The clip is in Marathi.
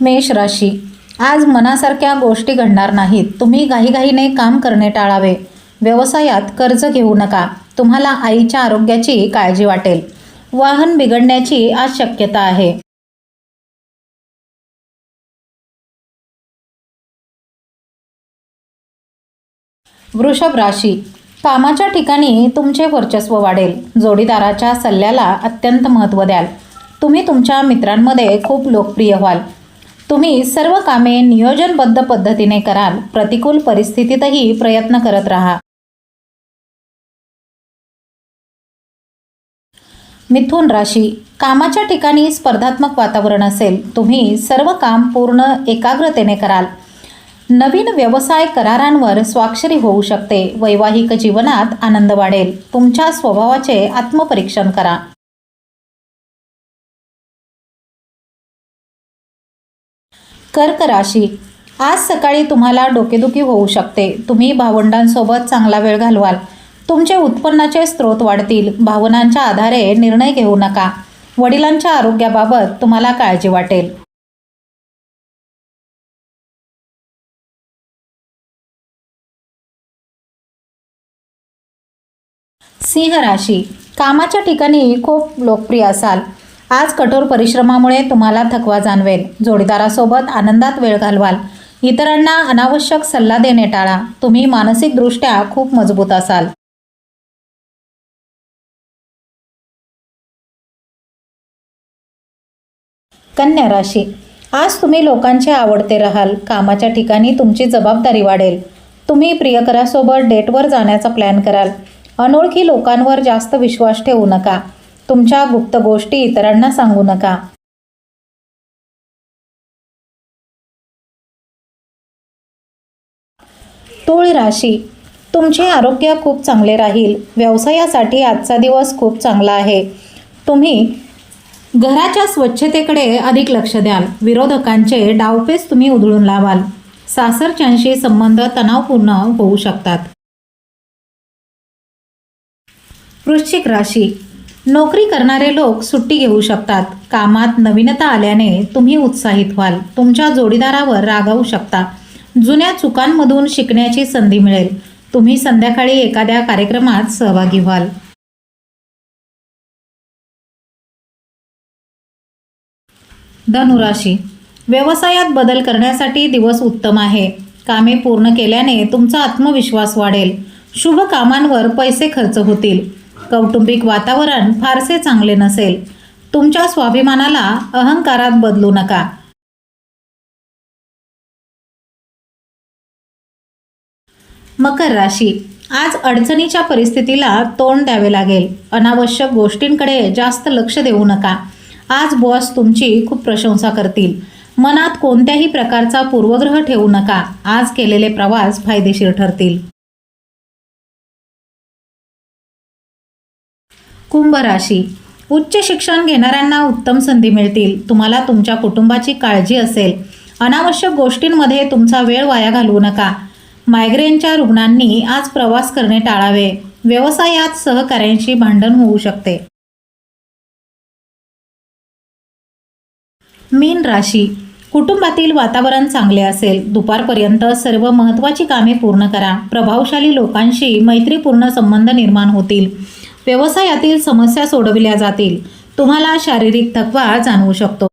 मेष राशी. आज मनासारख्या गोष्टी घडणार नाहीत. तुम्ही घाईघाईने काम करणे टाळावे. व्यवसायात कर्ज घेऊ नका. तुम्हाला आईच्या आरोग्याची काळजी वाटेल. वाहन बिघडण्याची आज शक्यता आहे. वृषभ राशी. कामाच्या ठिकाणी तुमचे वर्चस्व वाढेल. जोडीदाराच्या सल्ल्याला अत्यंत महत्त्व द्याल. तुम्ही तुमच्या मित्रांमध्ये खूप लोकप्रिय व्हाल. तुम्ही सर्व कामे नियोजनबद्ध पद्धतीने कराल. प्रतिकूल परिस्थितीतही प्रयत्न करत राहा. मिथुन राशी. कामाच्या ठिकाणी स्पर्धात्मक वातावरण असेल. तुम्ही सर्व काम पूर्ण एकाग्रतेने कराल. नवीन व्यवसाय करारांवर स्वाक्षरी होऊ शकते. वैवाहिक जीवनात आनंद वाढेल. तुमच्या स्वभावाचे आत्मपरीक्षण करा. कर्क राशी. आज सकाळी तुम्हाला डोकेदुखी होऊ शकते. तुम्ही भावंडांसोबत चांगला वेळ घालवाल. तुमचे उत्पन्नाचे स्रोत वाढतील. भावनांच्या आधारे निर्णय घेऊ नका. वडिलांच्या आरोग्याबाबत तुम्हाला काळजी वाटेल. सिंह राशी. कामाच्या ठिकाणी खूप लोकप्रिय असाल. आज कठोर परिश्रमामुळे तुम्हाला थकवा जाणवेल. जोडीदारासोबत आनंदात वेळ घालवाल. इतरांना अनावश्यक सल्ला देणे टाळा. तुम्ही मानसिकदृष्ट्या खूप मजबूत असाल. कन्या राशी. आज तुम्ही लोकांचे आवडते राहाल. कामाच्या ठिकाणी तुमची जबाबदारी वाढेल. तुम्ही प्रियकरासोबत डेटवर जाण्याचा प्लॅन कराल. अनोळखी लोकांवर जास्त विश्वास ठेवू नका. तुमच्या गुप्त गोष्टी इतरांना सांगू नका. तूळ राशी. तुमचे आरोग्य खूप चांगले राहील. व्यवसायासाठी आजचा दिवस खूप चांगला आहे. तुम्ही घराच्या स्वच्छतेकडे अधिक लक्ष द्याल. विरोधकांचे डावपेच तुम्ही उधळून लावाल. सासरच्यांशी संबंध तणावपूर्ण होऊ शकतात. वृश्चिक राशी. नोकरी करणारे लोक सुट्टी घेऊ शकतात. कामात नवीनता आल्याने तुम्ही उत्साहित व्हाल. तुमच्या जोडीदारावर रागावू शकता. जुन्या चुकांमधून शिकण्याची संधी मिळेल. तुम्ही संध्याकाळी एखाद्या कार्यक्रमात सहभागी व्हाल. धनुराशी. व्यवसायात बदल करण्यासाठी दिवस उत्तम आहे. कामे पूर्ण केल्याने तुमचा आत्मविश्वास वाढेल. शुभ कामांवर पैसे खर्च होतील. कौटुंबिक वातावरण फारसे चांगले नसेल. तुमच्या स्वाभिमानाला अहंकारात बदलू नका. मकर राशी. आज अडचणीच्या परिस्थितीला तोंड द्यावे लागेल. अनावश्यक गोष्टींकडे जास्त लक्ष देऊ नका. आज बॉस तुमची खूप प्रशंसा करतील. मनात कोणत्याही प्रकारचा पूर्वग्रह ठेवू नका. आज केलेले प्रवास फायदेशीर ठरतील. कुंभ राशी उच्च शिक्षण घेणाऱ्यांना उत्तम संधी मिळतील. तुम्हाला तुमच्या कुटुंबाची काळजी असेल. अनावश्यक गोष्टींमध्ये तुमचा वेळ वाया घालवू नका. मायग्रेनच्या रुग्णांनी आज प्रवास करणे टाळावे. व्यवसायात सहकाऱ्यांशी भांडण होऊ शकते. मीन राशी. कुटुंबातील वातावरण चांगले असेल. दुपारपर्यंत सर्व महत्त्वाची कामे पूर्ण करा. प्रभावशाली लोकांशी मैत्रीपूर्ण संबंध निर्माण होतील. व्यवसायातील समस्या सोडविल्या जातील. तुम्हाला शारीरिक थकवा जाणवू शकतो.